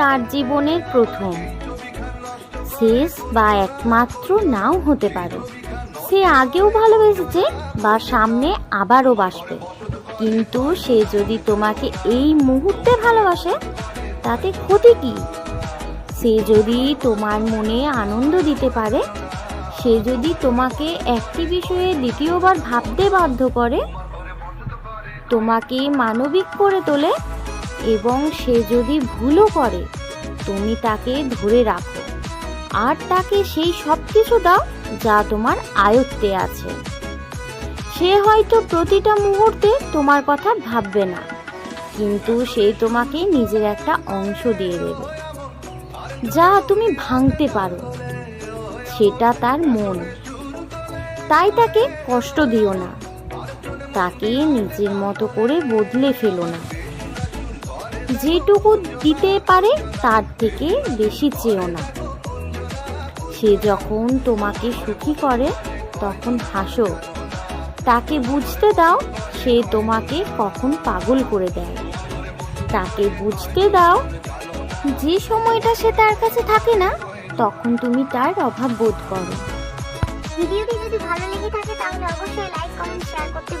তার জীবনের প্রথম। শেষ বা একমাত্র নাও হতে পারে। সে আগেও ভালোবেসেছে বা সামনে আবারও বাসবে। কিন্তু সে যদি তোমাকে এই মুহূর্তে ভালোবাসে, তাতে ক্ষতি কি? সে যদি তোমার মনে আনন্দ দিতে পারে, সে যদি তোমাকে একটি বিষয়ে দ্বিতীয়বার ভাবতে বাধ্য করে, তোমাকে মানবিক করে তোলে এবং সে যদি ভুলও করে, তুমি তাকে ধরে রাখো। আর তাকে সেই সব কিছু দাও যা তোমার আয়ত্তে আছে। সে হয়তো প্রতিটা মুহূর্তে তোমার কথা ভাববে না, কিন্তু সে তোমাকে নিজের একটা অংশ দিয়ে দেবে, যা তুমি ভাঙতে পারো। সেটা তার মন। তাই তাকে কষ্ট দিও না। তাকে নিজের মতো করে বদলে ফেলো না। যেটুকু দিতে পারে, তার থেকে বেশি চেও না। সে যখন তোমাকে সুখী করে, তখন হাসো। তাকে বুঝতে দাও, সে তোমাকে কখন পাগল করে দেয়। তাকে বুঝতে দাও, যে সময়টা সে তার কাছে থাকে না, তখন তুমি তার অভাব বোধ করো। ভিডিওটি যদি ভালো লেগে থাকে, তাহলে অবশ্যই লাইক কমেন্ট শেয়ার করতে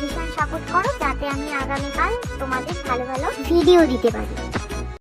ভীষণ সাপোর্ট করো যাতে আমি আগামীকাল তোমাদের ভালো ভালো ভিডিও দিতে পারি।